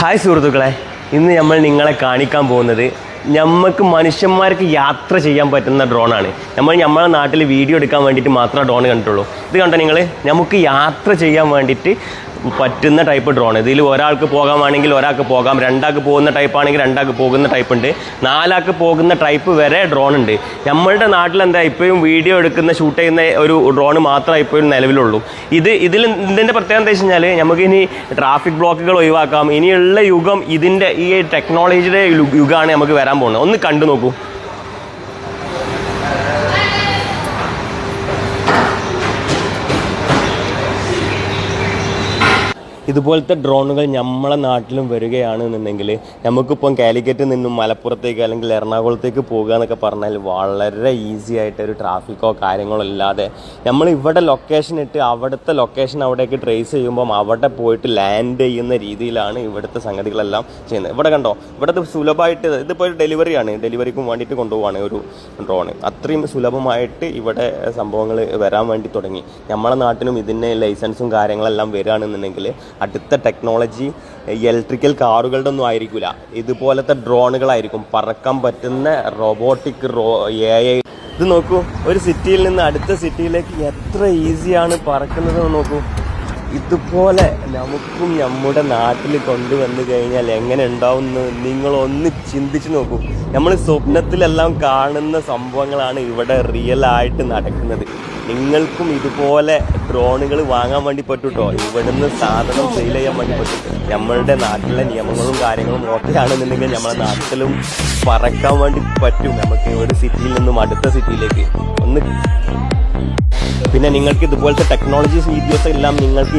Hi സുഹൃത്തുക്കളെ ഇന്ന് നമ്മൾ നിങ്ങളെ കാണിക്കാൻ പോകുന്നത് നമുക്ക് മനുഷ്യന്മാർക്ക് യാത്ര ചെയ്യാൻ പറ്റുന്ന ഡ്രോണാണ്. നമ്മൾ നമ്മളെ നാട്ടിൽ വീഡിയോ എടുക്കാൻ വേണ്ടിയിട്ട് മാത്രമേ ഡ്രോൺ കണ്ടിട്ടുള്ളൂ. ഇത് കണ്ടോ നിങ്ങൾ നമുക്ക് യാത്ര ചെയ്യാൻ വേണ്ടിയിട്ട് പറ്റുന്ന ടൈപ്പ് ഡ്രോൺ ഇതിൽ ഒരാൾക്ക് പോകാൻ വേണമെങ്കിൽ ഒരാൾക്ക് പോകാം. രണ്ടാൾക്ക് പോകുന്ന ടൈപ്പ് ആണെങ്കിൽ രണ്ടാൾക്ക് പോകുന്ന ടൈപ്പ് ഉണ്ട്. നാലാൾക്ക് പോകുന്ന ടൈപ്പ് വരെ ഡ്രോൺ ഉണ്ട്. നമ്മളുടെ നാട്ടിൽ എന്താ ഇപ്പോഴും വീഡിയോ എടുക്കുന്ന ഷൂട്ട് ചെയ്യുന്ന ഒരു ഡ്രോൺ മാത്രമേ ഇപ്പോഴും നിലവിലുള്ളൂ. ഇത് ഇതിൽ ഇതിന്റെ പ്രത്യേകത എന്താ വെച്ച് കഴിഞ്ഞാൽ നമുക്ക് ഇനി ട്രാഫിക് ബ്ലോക്കുകൾ ഒഴിവാക്കാം. ഇനിയുള്ള യുഗം ഇതിന്റെ ഈ ടെക്നോളജിയുടെ യുഗമാണ് നമുക്ക് വരാൻ പോകുന്നത് ഒന്ന് കണ്ടു നോക്കൂ. ഇതുപോലത്തെ ഡ്രോണുകൾ നമ്മളെ നാട്ടിലും വരികയാണ് എന്നുണ്ടെങ്കിൽ നമുക്കിപ്പം കാലിക്കറ്റിൽ നിന്നും മലപ്പുറത്തേക്ക് അല്ലെങ്കിൽ എറണാകുളത്തേക്ക് പോകുക എന്നൊക്കെ പറഞ്ഞാൽ വളരെ ഈസി ആയിട്ട് ഒരു ട്രാഫിക്കോ കാര്യങ്ങളോ ഇല്ലാതെ നമ്മൾ ഇവിടെ ലൊക്കേഷൻ ഇട്ട് അവിടുത്തെ ലൊക്കേഷൻ അവിടേക്ക് ട്രേസ് ചെയ്യുമ്പം അവിടെ പോയിട്ട് ലാൻഡ് ചെയ്യുന്ന രീതിയിലാണ് ഇവിടുത്തെ സംഗതികളെല്ലാം ചെയ്യുന്നത്. ഇവിടെ കണ്ടോ? ഇവിടുത്തെ സുലഭമായിട്ട് ഇതിപ്പോൾ ഒരു ഡെലിവറിയാണ് ഡെലിവറിക്കും വേണ്ടിയിട്ട് കൊണ്ടുപോവാണ് ഒരു ഡ്രോണ് അത്രയും സുലഭമായിട്ട് ഇവിടെ സംഭവങ്ങൾ വരാൻ വേണ്ടി തുടങ്ങി. നമ്മളെ നാട്ടിനും ഇതിന്റെ ലൈസൻസും കാര്യങ്ങളെല്ലാം വരികയാണെന്നുണ്ടെങ്കിൽ അടുത്ത ടെക്നോളജി ഇലക്ട്രിക്കൽ കാറുകളുടെ ഒന്നും ആയിരിക്കില്ല ഇതുപോലത്തെ ഡ്രോണുകളായിരിക്കും. പറക്കാൻ പറ്റുന്ന റോബോട്ടിക് റോ എ ഐ ഇത് നോക്കൂ ഒരു സിറ്റിയിൽ നിന്ന് അടുത്ത സിറ്റിയിലേക്ക് എത്ര ഈസിയാണ് പറക്കുന്നതെന്ന് നോക്കൂ. ഇതുപോലെ നമുക്കും നമ്മുടെ നാട്ടിൽ കൊണ്ടുവന്നു കഴിഞ്ഞാൽ എങ്ങനെ ഉണ്ടാവും നിങ്ങളൊന്ന് ചിന്തിച്ചു നോക്കൂ. നമ്മൾ സ്വപ്നത്തിലെല്ലാം കാണുന്ന സംഭവങ്ങളാണ് ഇവിടെ റിയൽ ആയിട്ട് നടക്കുന്നത്. നിങ്ങൾക്കും ഇതുപോലെ ഡ്രോണുകൾ വാങ്ങാൻ വേണ്ടി പറ്റൂട്ടോ? ഇവിടുന്ന് സാധനം സെയിൽ ചെയ്യാൻ വേണ്ടി പറ്റും നമ്മളുടെ നാട്ടിലെ നിയമങ്ങളും കാര്യങ്ങളും ഓക്കെയാണെന്നുണ്ടെങ്കിൽ നമ്മുടെ നാട്ടിലും പറക്കാൻ വേണ്ടി പറ്റും. നമുക്ക് ഒരു സിറ്റിയിൽ നിന്നും അടുത്ത സിറ്റിയിലേക്ക് ഒന്ന് പിന്നെ നിങ്ങൾക്ക് ഇതുപോലത്തെ ടെക്നോളജീസ് വീഡിയോസ് എല്ലാം നിങ്ങൾക്ക്